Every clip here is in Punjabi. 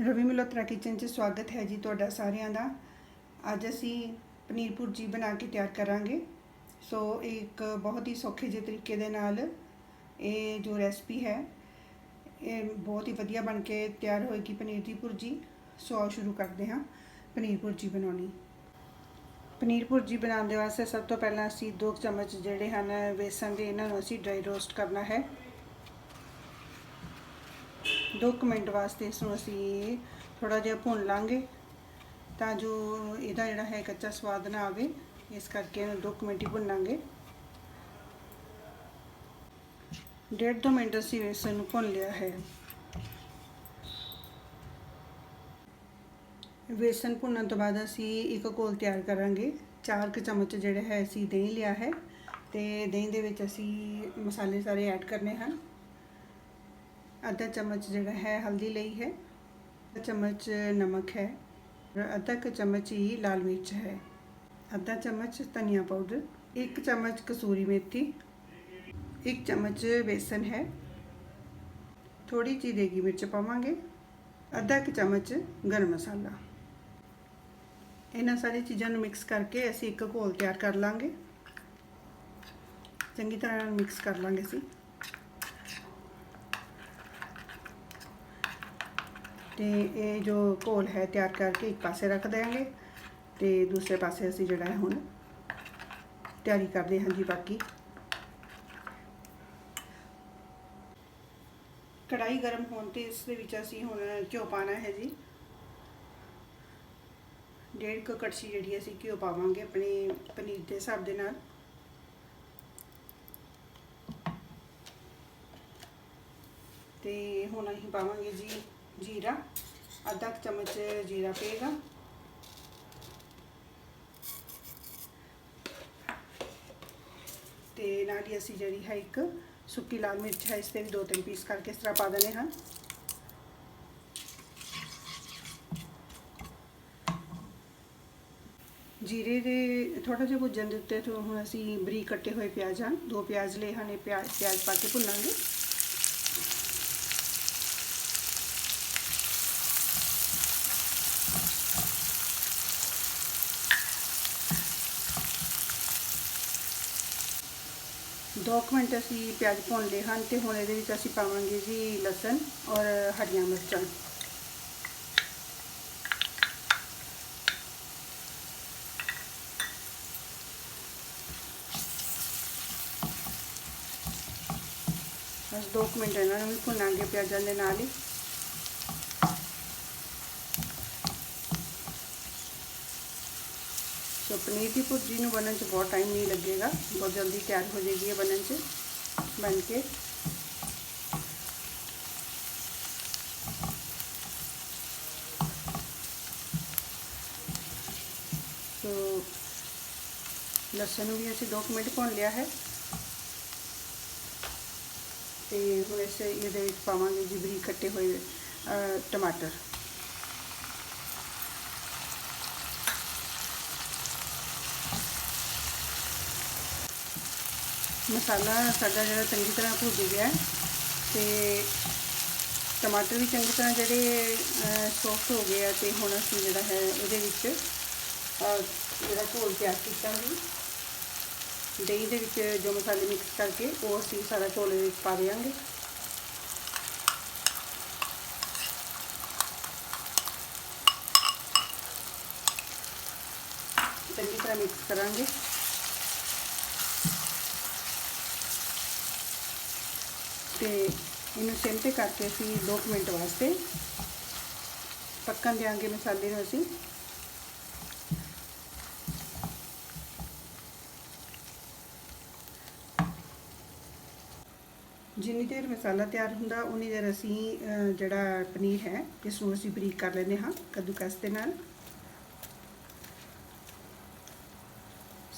ਰਵੀ ਮਲਹੋਤਰਾ ਕਿਚਨ 'ਚ ਸਵਾਗਤ ਹੈ ਜੀ ਤੁਹਾਡਾ ਸਾਰਿਆਂ ਦਾ। ਅੱਜ ਅਸੀਂ ਪਨੀਰ ਭੁਰਜੀ ਬਣਾ ਕੇ ਤਿਆਰ ਕਰਾਂਗੇ। ਸੋ ਇੱਕ ਬਹੁਤ ਹੀ ਸੌਖੇ ਜਿਹੇ ਤਰੀਕੇ ਦੇ ਨਾਲ ਇਹ ਜੋ ਰੈਸਪੀ ਹੈ, ਇਹ ਬਹੁਤ ਹੀ ਵਧੀਆ ਬਣ ਕੇ ਤਿਆਰ ਹੋਏਗੀ ਪਨੀਰ ਦੀ ਭੁਰਜੀ। ਸੋ ਆਓ ਸ਼ੁਰੂ ਕਰਦੇ ਹਾਂ ਪਨੀਰ ਭੁਰਜੀ ਬਣਾਉਣੀ। ਪਨੀਰ ਭੁਰਜੀ ਬਣਾਉਣ ਦੇ ਵਾਸਤੇ ਸਭ ਤੋਂ ਪਹਿਲਾਂ ਅਸੀਂ 2 ਚਮਚ ਜਿਹੜੇ ਹਨ, ਵੇਸਣ ਦੇ ਇਹਨਾਂ ਨੂੰ ਅਸੀਂ ਡਰਾਈ ਰੋਸਟ ਕਰਨਾ ਹੈ। ਦੋ ਕੁ ਮਿੰਟ ਵਾਸਤੇ ਇਸ ਨੂੰ ਅਸੀਂ ਥੋੜਾ ਜਿਹਾ ਭੁੰਨ ਲਾਂਗੇ ਤਾਂ ਜੋ ਇਹਦਾ ਜਿਹੜਾ ਹੈ ਕੱਚਾ ਸਵਾਦ ਨਾ ਆਵੇ, ਇਸ ਕਰਕੇ ਇਹਨੂੰ ਦੋ ਕੁ ਮਿੰਟ ਹੀ ਭੁੰਨਾਂਗੇ। ਡੇਢ ਦੋ ਮਿੰਟ ਅਸੀਂ ਇਸ ਨੂੰ ਭੁੰਨ ਲਿਆ ਹੈ। ਵੇਸਣ ਭੁੰਨਣ ਤੋਂ ਬਾਅਦ ਅਸੀਂ ਇੱਕ ਘੋਲ ਤਿਆਰ ਕਰਾਂਗੇ। ਚਾਰ ਕੁ ਚਮਚ ਜਿਹੜਾ ਹੈ ਅਸੀਂ ਦਹੀਂ ਲਿਆ ਹੈ ਤੇ ਦਹੀਂ ਦੇ ਵਿੱਚ ਅਸੀਂ ਮਸਾਲੇ ਸਾਰੇ ਐਡ ਕਰਨੇ ਹਨ। ਅੱਧਾ ਚਮਚ ਜਿਹੜਾ ਹੈ, ਹਲਦੀ ਲਈ ਹੈ। ਅੱਧਾ ਚਮਚ ਨਮਕ ਹੈ। ਔਰ ਅੱਧਾ ਕੁ ਚਮਚ ਹੀ ਲਾਲ ਮਿਰਚ ਹੈ। ਅੱਧਾ ਚਮਚ ਧਨੀਆ ਪਾਊਡਰ। ਇੱਕ ਚਮਚ ਕਸੂਰੀ ਮੇਥੀ। ਇੱਕ ਚਮਚ ਬੇਸਨ ਹੈ। ਥੋੜੀ ਜਿਹੀ ਦੇਗੀ ਮਿਰਚ ਪਾਵਾਂਗੇ। ਅੱਧਾ ਕੁ ਚਮਚ ਗਰਮ ਮਸਾਲਾ। ਇਹਨਾਂ ਸਾਰੀ ਚੀਜ਼ਾਂ ਨੂੰ ਮਿਕਸ ਕਰਕੇ ਅਸੀਂ ਇੱਕ ਘੋਲ ਤਿਆਰ ਕਰ ਲਾਂਗੇ। ਚੰਗੀ ਤਰ੍ਹਾਂ ਮਿਕਸ ਕਰ ਲਾਂਗੇ ਅਸੀਂ। ਤੇ ਇਹ ਜੋ ਘੋਲ ਹੈ ਤਿਆਰ ਕਰਕੇ ਇੱਕ ਪਾਸੇ ਰੱਖ ਦਿਆਂਗੇ ਤੇ ਦੂਸਰੇ ਪਾਸੇ ਅਸੀਂ ਜਿਹੜਾ ਹੈ ਹੁਣ ਤਿਆਰੀ ਕਰਦੇ ਹਾਂ ਜੀ ਬਾਕੀ। ਕੜਾਈ ਗਰਮ ਹੋਣ ਤੇ ਇਸ ਦੇ ਵਿੱਚ ਅਸੀਂ ਹੁਣ ਘਿਓ ਪਾਣਾ ਹੈ ਜੀ। ਡੇਢ ਕੁ ਕੜਛੀ ਜਿਹੜੀ ਅਸੀਂ ਘਿਓ ਪਾਵਾਂਗੇ ਆਪਣੇ ਪਨੀਰ ਦੇ ਹਿਸਾਬ ਦੇ ਨਾਲ। ਤੇ ਹੁਣ ਅਸੀਂ ਪਾਵਾਂਗੇ ਜੀ ਜੀਰਾ ਅੱਧਾ ਕੁ ਚਮਚ ਜੀਰਾ ਪਏਗਾ ਤੇ ਨਾਲ ਹੀ ਅਸੀਂ ਜਿਹੜੀ ਹੈ ਇੱਕ ਸੁੱਕੀ ਲਾਲ ਮਿਰਚ ਹੈ, ਇਸ ਤੇ ਵੀ ਦੋ ਤਿੰਨ ਪੀਸ ਕਰਕੇ ਇਸ ਤਰ੍ਹਾਂ ਪਾ ਦੇਣੇ ਹਾਂ। ਜੀਰੇ ਦੇ ਥੋੜਾ ਜਿਹਾ ਭੁੱਜਣ ਦੇ ਉੱਤੇ ਤੋਂ ਹੁਣ ਅਸੀਂ ਬਰੀਕ ਕੱਟੇ ਹੋਏ ਪਿਆਜ਼ ਹਨ ਦੋ ਪਿਆਜ਼ ਲਏ ਹਨ, ਇਹ ਪਿਆਜ਼ ਪਿਆਜ਼ ਪਾ ਕੇ ਭੁੰਨਾਂਗੇ। ਦੋ ਕੁ ਮਿੰਟ ਅਸੀਂ ਪਿਆਜ਼ ਭੁੰਨ ਲਏ ਹਨ ਤੇ ਹੁਣ ਇਹਦੇ ਵਿੱਚ ਅਸੀਂ ਪਾਵਾਂਗੇ ਜੀ ਲਸਣ ਔਰ ਹਰੀਆਂ ਮਿਰਚਾਂ। ਬਸ ਦੋ ਕੁ ਮਿੰਟ ਇਹਨਾਂ ਨੂੰ ਵੀ ਭੁੰਨਾਂਗੇ ਪਿਆਜ਼ਾਂ ਦੇ ਨਾਲ ਹੀ। ਸੋ ਪਨੀਰ ਦੀ ਭੁਰਜੀ ਨੂੰ ਬਣਨ 'ਚ ਬਹੁਤ ਟਾਈਮ ਨਹੀਂ ਲੱਗੇਗਾ ਬਹੁਤ ਜਲਦੀ ਤਿਆਰ ਹੋ ਜਾਏਗੀ ਇਹ ਬਣਨ 'ਚ ਬਣ ਕੇ ਸੋ ਲਸਣ ਨੂੰ ਵੀ ਅਸੀਂ 2 ਮਿੰਟ ਭੁੰਨ ਲਿਆ ਹੈ ਤੇ ਹੁਣ ਇਸ ਇਹਦੇ ਵਿੱਚ ਪਾਵਾਂਗੇ ਜੀ ਬਰੀਕ ਕੱਟੇ ਹੋਏ ਟਮਾਟਰ ਮਸਾਲਾ ਸਾਡਾ ਜਿਹੜਾ ਚੰਗੀ ਤਰ੍ਹਾਂ ਭੁੱਜ ਗਿਆ ਹੈ ਤੇ ਟਮਾਟਰ ਵੀ ਚੰਗੀ ਤਰ੍ਹਾਂ ਜਿਹੜੇ ਸੌਫਟ ਹੋ ਗਏ ਆ ਤੇ ਹੁਣ ਅਸੀਂ ਜਿਹੜਾ ਹੈ ਇਹਦੇ ਵਿੱਚ ਜਿਹੜਾ ਘੋਲ ਤਿਆਰ ਕੀਤਾ ਸੀ। ਦਹੀਂ ਦੇ ਵਿੱਚ ਜੋ ਮਸਾਲੇ ਮਿਕਸ ਕਰਕੇ ਉਹ ਅਸੀਂ ਸਾਰਾ ਝੋਲੇ ਵਿੱਚ ਪਾ ਦੇਵਾਂਗੇ। ਚੰਗੀ ਤਰ੍ਹਾਂ ਮਿਕਸ ਕਰਾਂਗੇ। ਇਹਨੂੰ ਸਿਮ ਤੇ ਕਰਕੇ ਅਸੀਂ 2 ਮਿੰਟ ਵਾਸਤੇ ਪੱਕਣ ਦੇਾਂਗੇ ਮਸਾਲੇ ਨੂੰ ਅਸੀਂ। ਜਿੰਨੀ ਦੇਰ ਮਸਾਲਾ ਤਿਆਰ ਹੁੰਦਾ, ਉਨੀ ਦੇਰ ਅਸੀਂ ਜਿਹੜਾ ਪਨੀਰ ਹੈ ਇਸ ਨੂੰ ਅਸੀਂ ਬਰੀਕ ਕਰ ਲੈਂਦੇ ਹਾਂ ਕੱਦੂਕਸ ਦੇ ਨਾਲ।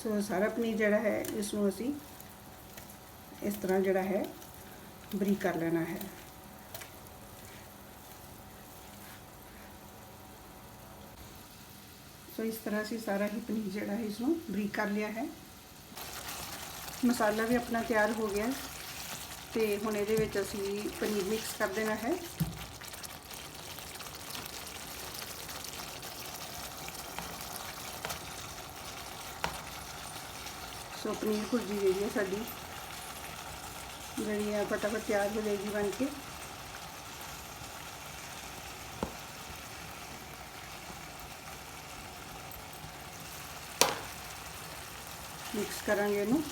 ਸੋ ਸਾਰਾ ਪਨੀਰ ਜਿਹੜਾ ਹੈ ਇਸ ਨੂੰ ਅਸੀਂ ਇਸ ਤਰ੍ਹਾਂ ਜਿਹੜਾ ਹੈ ਬਰੀਕ ਕਰ ਲੈਣਾ ਹੈ। ਸੋ ਇਸ ਤਰ੍ਹਾਂ ਅਸੀਂ ਸਾਰਾ ਹੀ ਪਨੀਰ ਜਿਹੜਾ ਹੈ ਇਸ ਨੂੰ ਬਰੀਕ ਕਰ ਲਿਆ ਹੈ। ਮਸਾਲਾ ਵੀ ਆਪਣਾ ਤਿਆਰ ਹੋ ਗਿਆ ਤੇ ਹੁਣ ਇਹਦੇ ਵਿੱਚ ਅਸੀਂ ਪਨੀਰ ਮਿਕਸ ਕਰ ਦੇਣਾ ਹੈ। ਸੋ ਪਨੀਰ ਭੁਰਜੀ ਜਿਹੜੀ ਹੈ ਸਾਡੀ। ਜਿਹੜੀ ਹੈ ਫਟਾਫਟ ਤਿਆਰ ਹੋ ਜਾਏਗੀ ਬਣ ਕੇ ਮਿਕਸ ਕਰਾਂਗੇ ਇਹਨੂੰ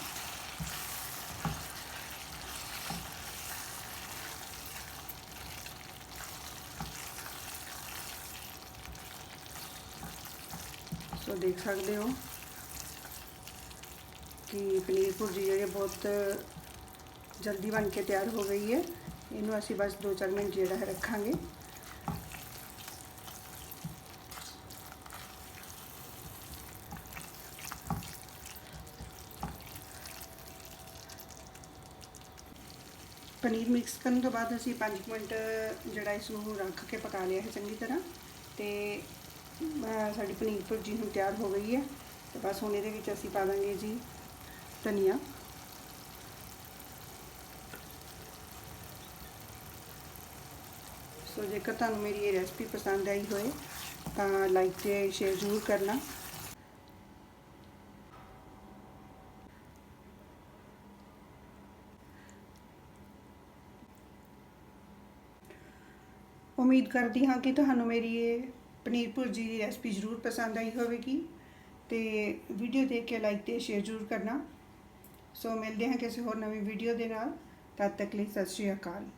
ਸੋ ਦੇਖ ਸਕਦੇ ਹੋ ਕਿ ਪਨੀਰ ਭੁਰਜੀ ਜਿਹੜੀ ਹੈ ਬਹੁਤ ਜਲਦੀ ਬਣ ਕੇ ਤਿਆਰ ਹੋ ਗਈ ਹੈ। ਇਹਨੂੰ ਅਸੀਂ ਬਸ 2-4 ਮਿੰਟ ਜਿਹੜਾ ਹੈ ਰੱਖਾਂਗੇ। ਪਨੀਰ ਮਿਕਸ ਕਰਨ ਤੋਂ ਬਾਅਦ ਅਸੀਂ 5 ਮਿੰਟ ਜਿਹੜਾ ਇਸ ਨੂੰ ਰੱਖ ਕੇ ਪਕਾ ਲਿਆ ਹੈ ਚੰਗੀ ਤਰ੍ਹਾਂ। ਤੇ ਸਾਡੀ ਪਨੀਰ ਭੁਰਜੀ ਹੁਣ ਤਿਆਰ ਹੋ ਗਈ ਹੈ। ਤੇ ਬਸ ਹੁਣ ਇਹਦੇ ਵਿੱਚ ਅਸੀਂ ਪਾ ਦਾਂਗੇ ਜੀ ਧਨੀਆ। ਸੋ ਜੇਕਰ ਤੁਹਾਨੂੰ ਮੇਰੀ ਇਹ ਰੈਸਪੀ ਪਸੰਦ ਆਈ ਹੋਏ, ਤਾਂ ਲਾਈਕ ਤੇ ਸ਼ੇਅਰ ਜ਼ਰੂਰ ਕਰਨਾ। ਉਮੀਦ ਕਰਦੀ ਹਾਂ ਕਿ ਤੁਹਾਨੂੰ ਮੇਰੀ ਇਹ ਪਨੀਰ ਭੁਰਜੀ ਦੀ ਰੈਸਪੀ ਜ਼ਰੂਰ ਪਸੰਦ ਆਈ ਹੋਵੇਗੀ ਤੇ ਵੀਡੀਓ ਦੇਖ ਕੇ ਲਾਈਕ ਤੇ ਸ਼ੇਅਰ ਜ਼ਰੂਰ ਕਰਨਾ। ਸੋ ਮਿਲਦੇ ਹਾਂ ਕਿਸੇ ਹੋਰ ਨਵੀਂ ਵੀਡੀਓ ਦੇ ਨਾਲ। ਤਦ ਤੱਕ ਲਈ ਸਤਿ ਸ਼੍ਰੀ ਅਕਾਲ।